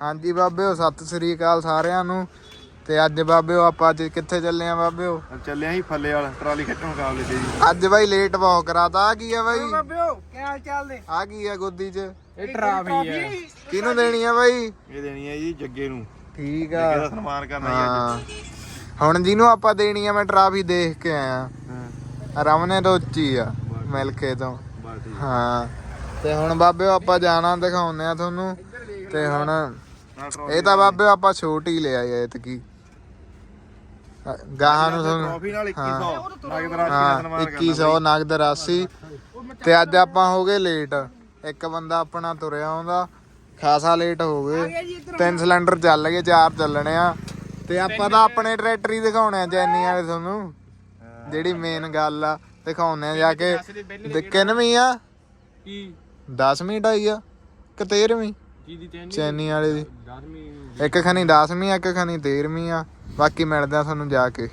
ਹਾਂਜੀ ਬਾਬਿਓ ਸਤਿ ਸ੍ਰੀ ਅਕਾਲ ਸਾਰਿਆਂ ਨੂੰ। ਤੇ ਅੱਜ ਬਾਬਿਓ ਆਪਾਂ ਅੱਜ ਕਿੱਥੇ ਚੱਲੇ ਆ ਬਾਬਿਓ ਚੱਲਿਆ ਸੀ ਫੱਲੇ ਵਾਲਾ ਟਰਾਲੀ ਖੱਟਣ ਮੁਕਾਬਲੇ ਤੇ ਜੀ। ਅੱਜ ਬਾਈ ਲੇਟ ਬਹੁਤ ਕਰਾਤਾ ਆ ਕੀ ਆ ਬਾਈ? ਬਾਬਿਓ ਕੀ ਹਾਲ ਚਾਲ ਨੇ? ਆ ਕੀ ਆ ਗੋਦੀ 'ਚ? ਇਹ ਟਰਾਫੀ ਹੈ ਕਿਹਨੂੰ ਦੇਣੀ ਆ ਬਾਈ? ਇਹ ਦੇਣੀ ਹੈ ਜੀ ਜੱਗੇ ਨੂੰ। ਠੀਕ ਜੱਗੇ ਦਾ ਆ ਸਨਮਾਨ ਕਰਨਾ ਹਾਂ। ਹੁਣ ਜਿਹਨੂੰ ਆਪਾਂ ਦੇਣੀ ਆ ਮੈਂ ਟਰਾਫੀ ਦੇਖ ਕੇ ਆਇਆ। ਅੱਜ ਹਾਂ। ਰਮਨੇ ਤੋਂ ਉੱਚੀ ਆ ਮਿਲਕੇ ਤੋਂ। ਹਾਂ। ਤੇ ਹੁਣ ਬਾਬਿਓ ਆਪਾਂ ਜਾਣਾ ਦਿਖਾਉਂਦੇ ਆ ਤੁਹਾਨੂੰ। ਤੇ ਹੁਣ ਇਹ ਤਾਂ ਬਾਬਿਓ ਆਪਾਂ ਛੋਟੀ ਲਿਆ ਇਹ ਕੀ ਗਾਹਾਂ ਨੂੰ ਤੁਹਾਨੂੰ ਟਰਾਫੀ ਨਾਲ ਹਾਂ। 2100 ਨਗਦ ਰਾਸ਼ੀ ਦਾ ਹਾਂ ਸਨਮਾਨ ਕਰਨਾ 2100 ਨਗਦ ਰਾਸ਼ੀ। ਤੇ ਅੱਜ ਆਪਾਂ ਹੋ ਗਏ ਲੇਟ। ਇੱਕ ਬੰਦਾ ਆਪਣਾ ਤੁਰਿਆ ਆਉਂਦਾ। ਖਾਸਾ ਲੇਟ ਹੋ ਗਏ। ਤਿੰਨ ਸਿਲੰਡਰ ਚੱਲ ਗਏ ਚਾਰ ਚੱਲਣੇ ਆ। ਤੇ ਆਪਾਂ ਤਾਂ ਆਪਣੇ ਟਰੈਕਟਰ ਹੀ ਦਿਖਾਉਣੇ ਆ ਚੈਨੀ ਵਾਲੇ ਤੁਹਾਨੂੰ। ਜਿਹੜੀ ਮੇਨ ਗੱਲ ਆ ਦਿਖਾਉਣੇ ਆ ਜਾ ਕੇ। ਤੇ ਕਿੰਨਵੀਂ ਆ? ਕੀ? 10ਵੀਂ ਢਾਈ ਆ ਕਿ 13ਵੀਂ ਚੈਨੀ ਚੈਨੀ ਵਾਲੇ ਦੀ। 10ਵੀਂ ਇੱਕ ਖਣੀ 10ਵੀਂ ਆ ਇੱਕ ਖਣੀ 13ਵੀਂ ਆ। ਬਾਕੀ ਮਿਲਦੇ ਆ ਤੁਹਾਨੂੰ ਜਾ ਕੇ।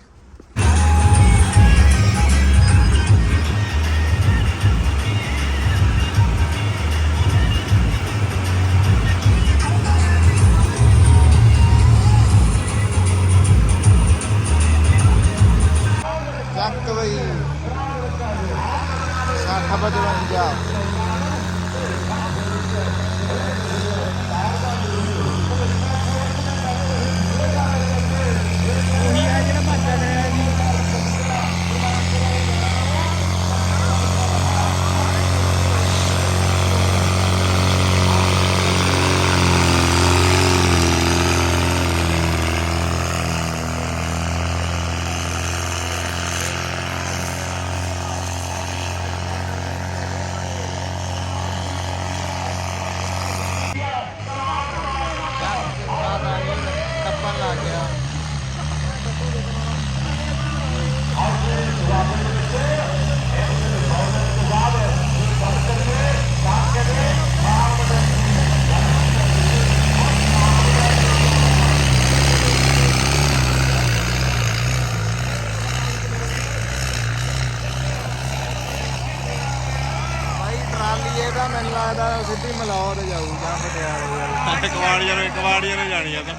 ਸਿੱਧੀ ਮਲੌਦ ਜਾਊ ਜਾਂ ਪਟਿਆਲੇ ਵੱਲ। ਕਵਾੜੀਆਂ ਨੂੰ ਕਵਾੜੀਆਂ ਨੂੰ ਜਾਣੀ ਆ ਤਾਂ।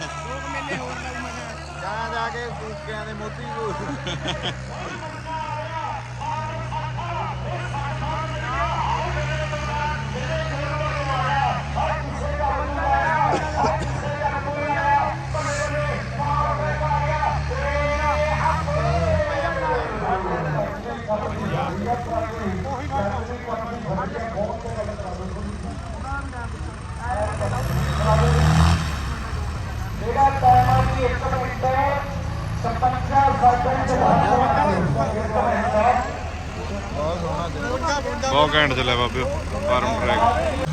ਜਾ ਜਾ ਕੇ ਕੂਕਿਆਂ ਦੇ ਮੋਤੀ ਕੋ ਬਹੁਤ ਸੋਹਣਾ ਚੱਲਿਆ ਬਹੁਤ ਘੈਂਟ ਚੱਲਿਆ ਬਾਬਿਓ ਫਾਰਮ ਟਰੈਕ।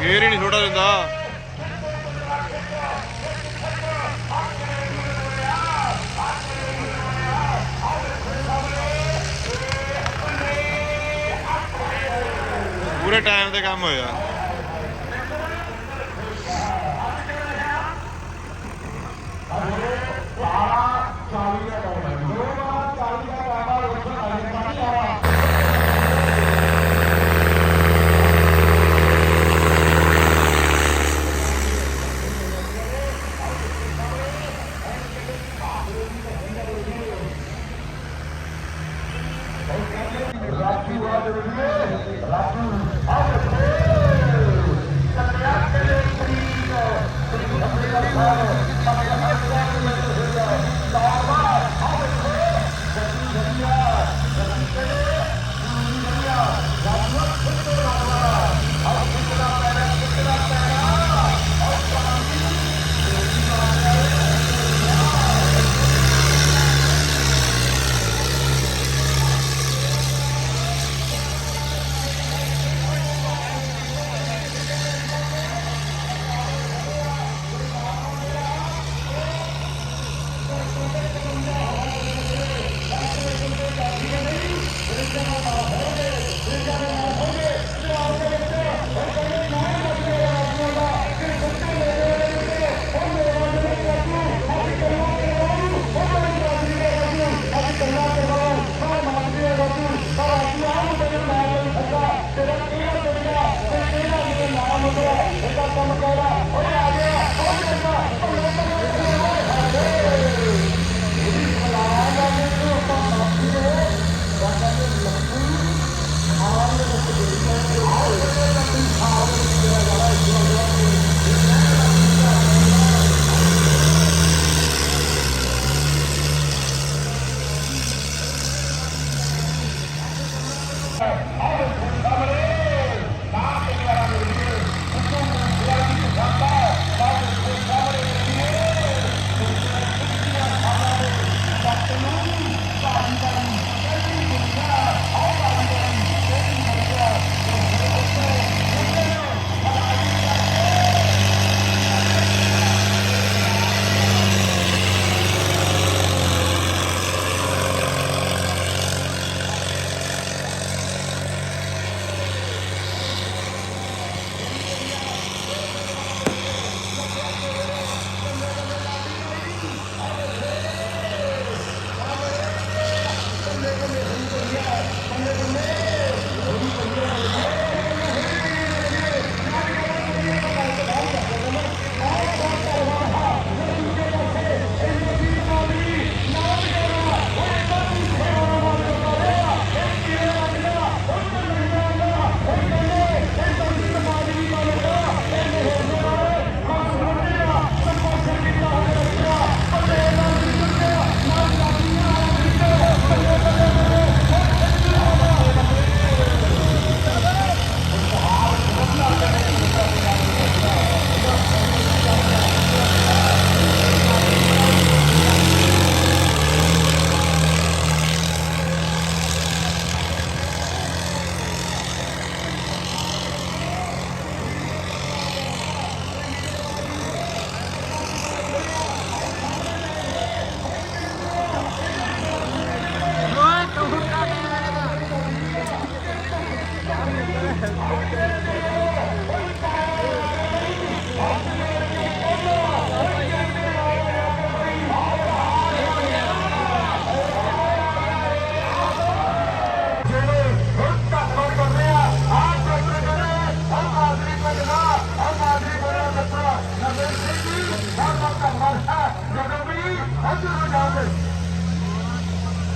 ਗੇਰ ਹੀ ਨਹੀਂ ਛੋਟਾ ਦਿੰਦਾ। ਪੂਰੇ ਟਾਈਮ ਤੇ ਕੰਮ ਹੋਇਆ।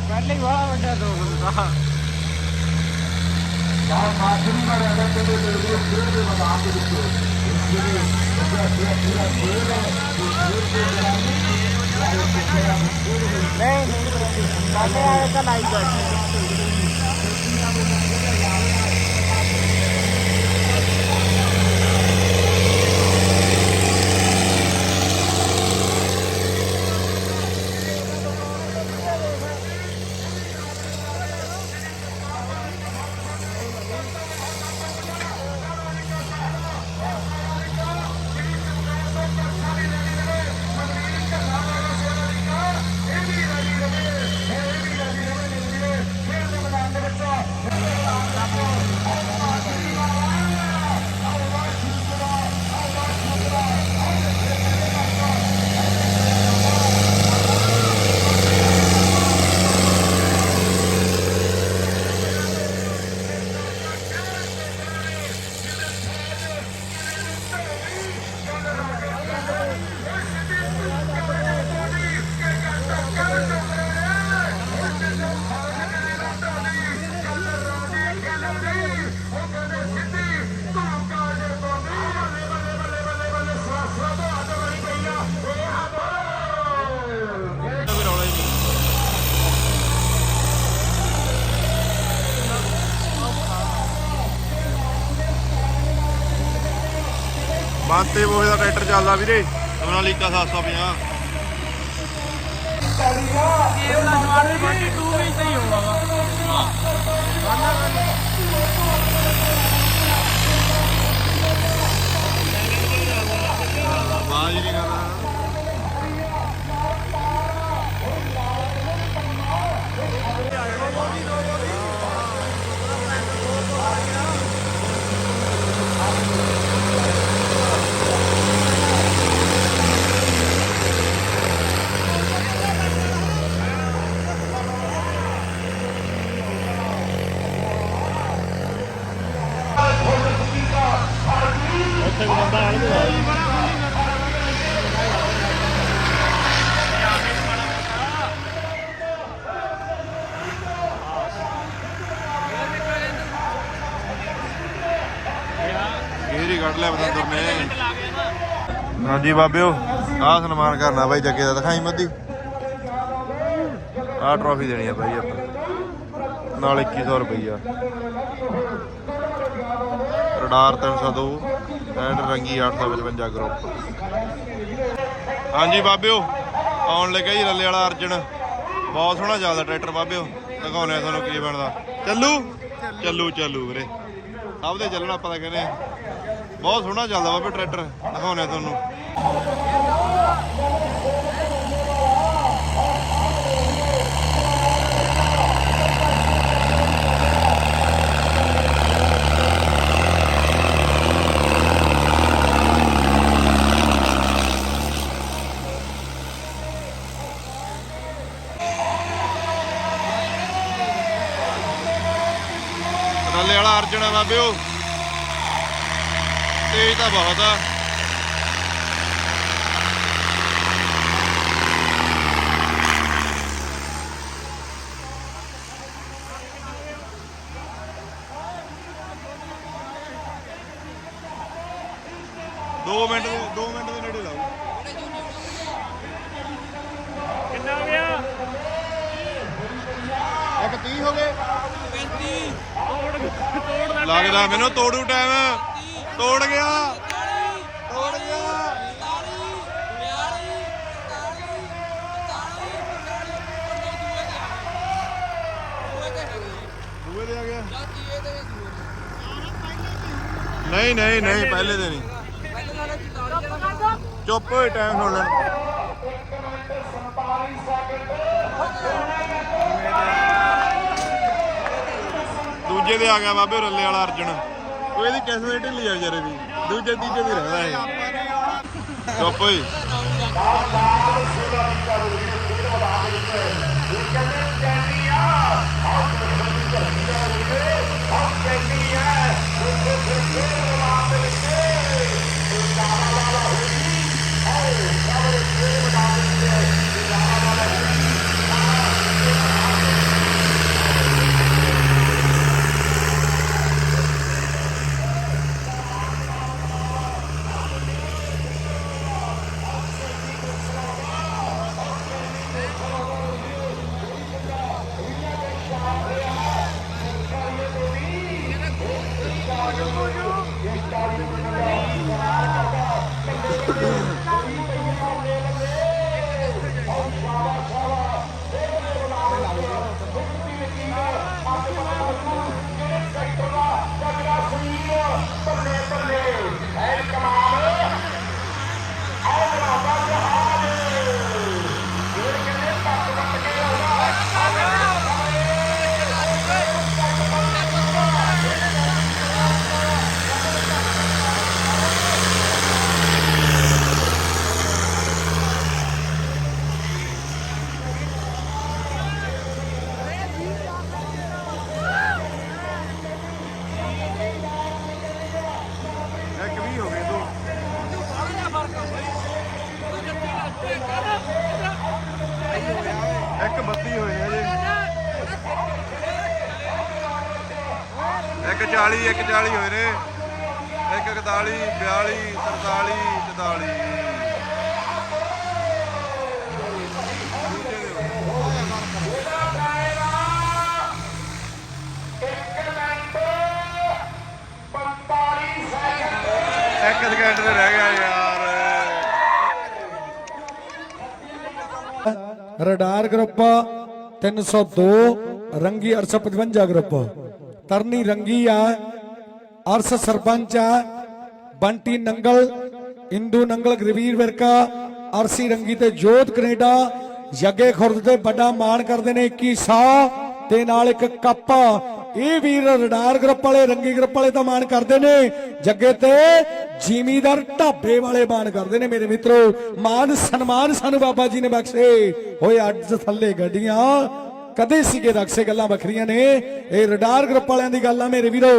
ਪਹਿਲੇ ਹੀ ਬੜਾ ਵੱਡਾ ਦੋ ਬੰਦਾ ਨਹੀਂ ਨਹੀਂ ਪਹਿਲੇ ਆਏ ਤਾਂ ਲਾਈ ਬੈਠੇ ਬਾਤੇ ਬੋਏ ਦਾ ਟਰੈਕਟਰ ਚੱਲਦਾ ਵੀਰੇ। ਸੋਨਾਲੀਕਾ 750 ਇਹ ਵਾਲਾ ਜਵਾਨ 22 ਵਿੱਚ ਹੀ ਹੋਗਾ ਬਾਜ ਨਹੀਂ ਕਰਦਾ ਗੇਰ ਹੀ ਨੇ ਹਾਂਜੀ ਬਾਬਿਓ, ਆਹ ਸਨਮਾਨ ਕਰਨਾ ਬਾਈ ਜੱਗੇ ਦਾ, ਦਿਖਾਈ ਮੱਦੀ। ਆਹ ਟਰੋਫੀ ਦੇਣੀ ਆ ਬਾਈ ਆਪਾਂ। ਨਾਲ 2100 ਰੁਪਈਆ। ਰਡਾਰ 302 ਐਂਡ ਰੰਗੀ 855 ਗਰੁੱਪ ਹਾਂਜੀ ਬਾਬਿਓ, ਆਉਣ ਲੱਗਾ ਜੀ ਰੱਲੇ ਵਾਲਾ ਅਰਜਨ। ਬਹੁਤ ਸੋਹਣਾ ਚੱਲਦਾ ਟਰੈਕਟਰ ਬਾਬਿਓ ਦਿਖਾਉਣੇ ਤੁਹਾਨੂੰ ਕੀ ਬਣਦਾ। ਚੱਲੂ? ਚੱਲੂ ਚੱਲੂ ਵੀਰੇ। ਸਭ ਦੇ ਚੱਲਣਾ ਆਪਾਂ ਤਾਂ ਕਹਿੰਦੇ ਆ। ਬਹੁਤ ਸੋਹਣਾ ਚੱਲਦਾ ਬਾਬੇ ਟਰੈਕਟਰ ਦਿਖਾਉਣੇ ਤੁਹਾਨੂੰ। ਰੱਲੇ ਵਾਲਾ ਅਰਜਨ ਆ ਬਾਬਿਓ ਤੇਜ਼ ਤਾਂ ਬਹੁਤ ਆ। ਦੋ ਮਿੰਟ ਦੇ 2 ਮਿੰਟ ਦੇ ਨੇੜੇ ਲਾਓ। ਕਿੰਨਾ ਹੋ ਗਿਆ? ਇੱਕ 30 ਹੋ ਗਏ। 35 ਤੋੜ ਤੋੜ ਲੱਗਦਾ ਮੈਨੂੰ ਤੋੜੂ ਟਾਈਮ ਤੋੜ ਗਿਆ। ਤੋੜ ਗਿਆ। ਦੂਏ ਦੇ ਆ ਗਿਆ। ਨਹੀਂ ਨਹੀਂ ਨਹੀਂ, ਪਹਿਲੇ ਦੇ ਨਹੀਂ। ਚੁੱਪ ਹੋਏ ਟਾਈਮ ਸੁਣ ਲੈ ਦੂਜੇ ਦੇ ਆ ਗਿਆ ਬਾਬੇ ਰੱਲੇ ਵਾਲਾ ਅਰਜਨ। ਉਹ ਇਹਦੀ ਕਿਸਮਤ ਢਿੱਲੀ ਆ ਵਿਚਾਰੇ ਦੀ ਦੂਜੇ ਤੀਜੇ ਦੀ ਰਹਿੰਦਾ ਇਹ। ਚੁੱਪ ਹੋਈ। ਇੱਕ 41 42 43 44 ਇੱਕ ਸਕਿੰਟ ਤੇ ਰਹਿ ਗਿਆ ਯਾਰ। ਰਡਾਰ ਗਰੁੱਪ 302 ਰੰਗੀ 855 ਗਰੁੱਪ। ਤਰਨੀ ਰੰਗੀ ਆ, ਅਰਸ ਸਰਪੰਚ ਆ ਬੰਟੀ ਨੰਗਲ, ਇੰਦੂ ਨੰਗਲ, ਗਰਵੀਰ ਵਿਰਕਾ, ਅਰਸੀ ਰੰਗੀ ਤੇ ਜੋਤ ਕੈਨੇਡਾ ਜੱਗੇ ਖੁਰਦ ਤੇ ਵੱਡਾ ਮਾਣ ਕਰਦੇ ਨੇ 2100 ਤੇ ਨਾਲ ਇੱਕ ਕੱਪ। ਇਹ ਵੀਰ ਰਡਾਰ ਗਰੁੱਪ ਵਾਲੇ, ਰੰਗੀ ਗਰੁੱਪ ਵਾਲੇ ਤਾਂ ਮਾਣ ਕਰਦੇ ਨੇ। ਜੱਗੇ ਤੇ ਜ਼ਿਮੀਦਾਰ ਢਾਬੇ ਵਾਲੇ ਮਾਣ ਕਰਦੇ ਨੇ ਮੇਰੇ ਮਿੱਤਰੋ। ਮਾਨ ਸਨਮਾਨ ਸਾਨੂੰ ਬਾਬਾ ਜੀ ਨੇ ਬਖਸ਼ੇ। ਹੋਏ ਅੱਜ ਥੱਲੇ ਗੱਡੀਆਂ, ਕਦੇ ਸੀਗੇ ਰਕਸੇ ਗੱਲਾਂ ਵੱਖਰੀਆਂ ਨੇ। ਇਹ ਰਡਾਰ ਗਰੁੱਪ ਵਾਲਿਆਂ ਦੀ ਗੱਲ ਆ ਮੇਰੇ ਵੀਰੋ।